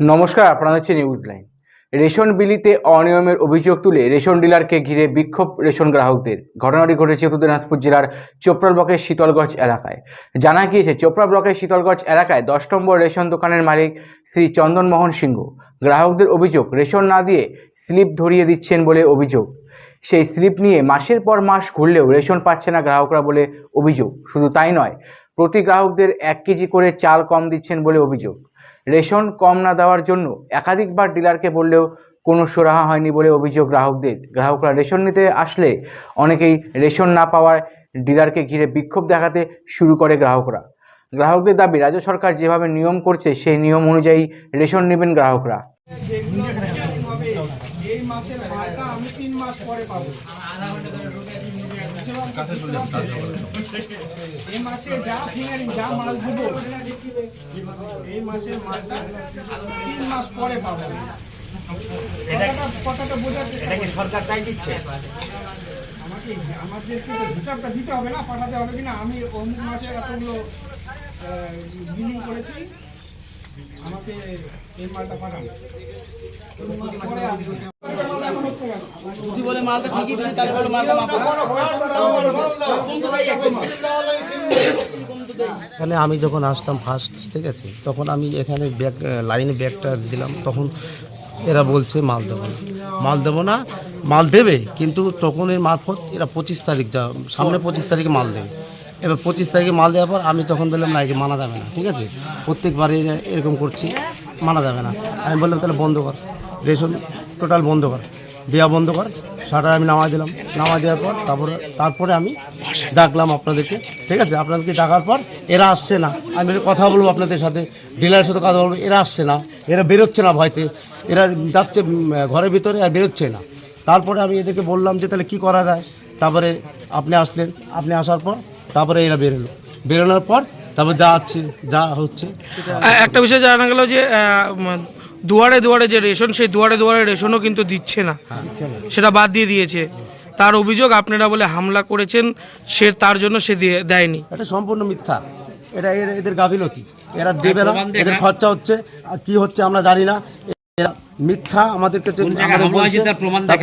নমস্কার, আপনারা হচ্ছে নিউজ লাইন রেশন বিলিতে অনিয়মের অভিযোগ তুলে রেশন ডিলারকে ঘিরে বিক্ষোভ রেশন গ্রাহকদের। ঘটনাটি ঘটেছে উত্তর দিনাজপুর জেলার চোপড়া ব্লকের শীতলগঞ্জ এলাকায়। জানা গিয়েছে, চোপড়া ব্লকের শীতলগঞ্জ এলাকায় দশ নম্বর রেশন দোকানের মালিক শ্রী চন্দনমোহন সিংহ। গ্রাহকদের অভিযোগ, রেশন না দিয়ে স্লিপ ধরিয়ে দিচ্ছেন বলে অভিযোগ। সেই স্লিপ নিয়ে মাসের পর মাস ঘুরলেও রেশন পাচ্ছে না গ্রাহকরা বলে অভিযোগ। শুধু তাই নয়, প্রতি গ্রাহকদের এক কেজি করে চাল কম দিচ্ছেন বলে অভিযোগ। রেশন কম না দেওয়ার জন্য একাধিকবার ডিলারকে বললেও কোনো সুরাহা হয়নি বলে অভিযোগ গ্রাহকদের। গ্রাহকরা রেশন নিতে আসলে অনেকেই রেশন না পাওয়ায় ডিলারকে ঘিরে বিক্ষোভ দেখাতে শুরু করে গ্রাহকরা। গ্রাহকদের দাবি রাজ্য সরকার যেভাবে নিয়ম করছে সেই নিয়ম অনুযায়ী রেশন নেবেন গ্রাহকরা। যেগুলো ফিঙ্গারিং হবে এই মাসের মালটা আমি তিন মাস পরে পাবো এই মাসে যা ফিঙ্গারিং যা মাল দেবো এই মাসের মালটা তিন মাস পরে পাবো কথাটা কথাটা বোঝার। দিচ্ছে আমাকে আমাদেরকে তো হিসাবটা দিতে হবে না পাঠাতে হবে কিনা আমি অমুক মাসে এতগুলো বিলিং করেছি আমাকে এই মালটা পাঠান পরে আসবে যদি বলে মালটা ঠিকই দিচ্ছে তাহলে বলে মালটা মাপো এখানে আমি যখন আসতাম ফার্স্ট ঠিক আছে, তখন আমি এখানে ব্যাগ লাইনে ব্যাগটা দিলাম, তখন এরা বলছে মাল দেবো না। মাল দেবো না, মাল দেবে, কিন্তু তখন এর মারফত এরা পঁচিশ তারিখ যা, সামনে পঁচিশ তারিখে মাল দেবে। এবার পঁচিশ তারিখে মাল দেওয়ার পর আমি তখন বললাম, না মানা যাবে না। ঠিক আছে? প্রত্যেকবার এরা এরকম করছি, মানা যাবে না। আমি বললাম, তাহলে বন্ধ কর। রেশন টোটাল বন্ধ কর। দেওয়া বন্ধ কর। শাটার আমি নামাই দিলাম। নামাই দেওয়ার পর তারপরে তারপরে আমি ডাকলাম আপনাদেরকে। ঠিক আছে? আপনাদেরকে ডাকার পর এরা আসছে না। আমি কথা বলব আপনাদের সাথে। ডিলারের সাথে কথা বলব। এরা আসছে না। এরা বেরোচ্ছে না ভয়তে। এরা যাচ্ছে ঘরের ভিতরে আর বেরোচ্ছে না। তারপরে আমি এদেরকে বললাম যে, তাহলে কী করা যায়? তারপরে আপনি আসলেন। আপনি আসার পর তারপরে এরা বেরোলো। বেরোনোর পর তারপর যা আছে, যা হচ্ছে। একটা বিষয় জানা গেল যে দুয়ারে দুয়ারে যে রেশন সেই দুয়ারে দুয়ারে রেশনও কিন্তু দিচ্ছে না। সেটা বাদ দিয়ে দিয়েছে। তার অভিযোগ আপনারা বলে হামলা করেছেন সে তার জন্য সে দেয়নি। এটা সম্পূর্ণ মিথ্যা। এটা এদের গাফিলতি। এরা দেবে না এদের খরচা হচ্ছে আর কি হচ্ছে আমরা জানি না। এরা মিথ্যা আমাদের কাছে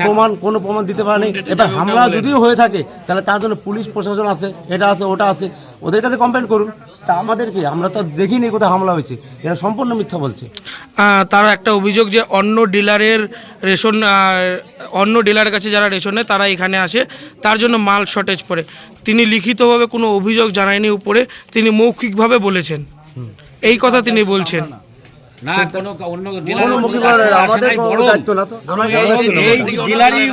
প্রমাণ কোনো প্রমাণ দিতে পারেনি। এবার হামলা যদিও হয়ে থাকে তাহলে তার জন্য পুলিশ প্রশাসন আছে এটা আছে ওটা আছে। ওদের কাছে কমপ্লেন করুন। তা আমাদের কি? আমরা তো দেখিনি কোথাও হামলা হয়েছে। এরা সম্পূর্ণ মিথ্যা বলছে। তার একটা অভিযোগ যে অন্য ডিলারের রেশন অন্য ডিলারের কাছে যারা রেশন নেয় তারা এখানে আসে। তার জন্য মাল শর্টেজ পড়ে। তিনি লিখিতভাবে কোনো অভিযোগ জানায়নি উপরে। তিনি মৌখিকভাবে বলেছেন। এই কথা তিনি বলছেন। না কোনো অন্য আমাদের কোনো দায়িত্ব না তো। এই ডিলারই